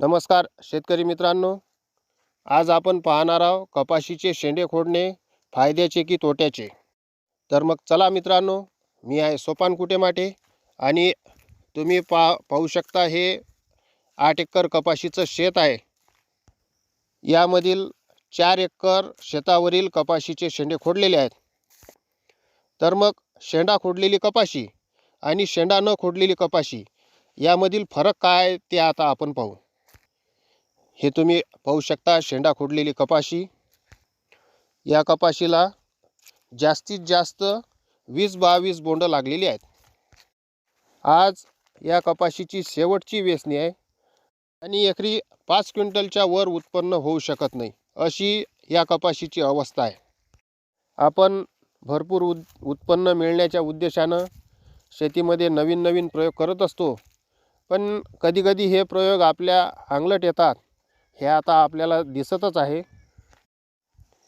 नमस्कार शेतकरी मित्रांनो. आज आपण पाहणार आहोत कपाशीचे शेंडे खोडणे फायद्याचे की तोट्याचे. तर मग चला मित्रांनो मी आहे सोपान कुटेमाटे आणि तुम्ही पा पाहू शकता हे आठ एकर कपाशीचं शेत आहे. यामधील चार एकर शेतावरील कपाशीचे शेंडे खोडलेले आहेत. तर मग शेंडा खोडलेली कपाशी आणि शेंडा न खोडलेली कपाशी यामधील फरक काय ते आता आपण पाहू. हे तुम्ही पाहू शकता शेंडा खोडलेली कपाशी. या कपाशीला जास्तीत जास्त वीस बावीस बोंड लागलेली आहेत. आज या कपाशीची शेवटची वेचणी आहे आणि एकरी पाच क्विंटलच्या वर उत्पन्न होऊ शकत नाही अशी या कपाशीची अवस्था आहे. आपण भरपूर उद उत्पन्न मिळण्याच्या उद्देशानं शेतीमध्ये नवीन नवीन प्रयोग करत असतो पण कधीकधी हे प्रयोग आपल्या अंगलट येतात. हे आता आपल्याला दिसतच आहे.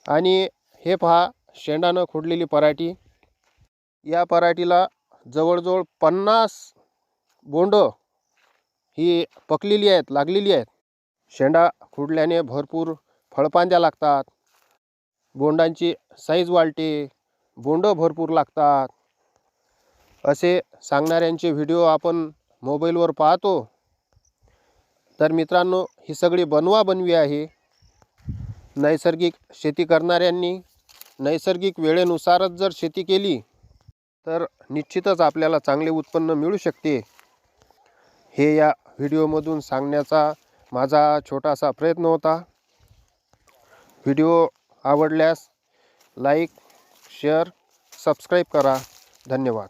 आणि हे पहा शेंडानं खोडलेली पराठी. या पराठीला जवळजवळ पन्नास बोंड ही पकलेली आहेत लागलेली आहेत. शेंडा खुडल्याने भरपूर फळपांद्या लागतात. बोंडांची साईज वाढते बोंड भरपूर लागतात. असे सांगणाऱ्यांचे व्हिडिओ आपण मोबाईलवर पाहतो. तर मित्रांनो ही सगळी बनवा बनवी आहे. नैसर्गिक शेती करणाऱ्यांनी नैसर्गिक वेळेनुसारच जर शेती केली तर निश्चितच आपल्याला चांगले उत्पन्न मिळू शकते. हे या व्हिडिओमधून सांगण्याचा माझा छोटासा प्रयत्न होता. व्हिडिओ आवडल्यास लाईक शेअर सबस्क्राईब करा. धन्यवाद.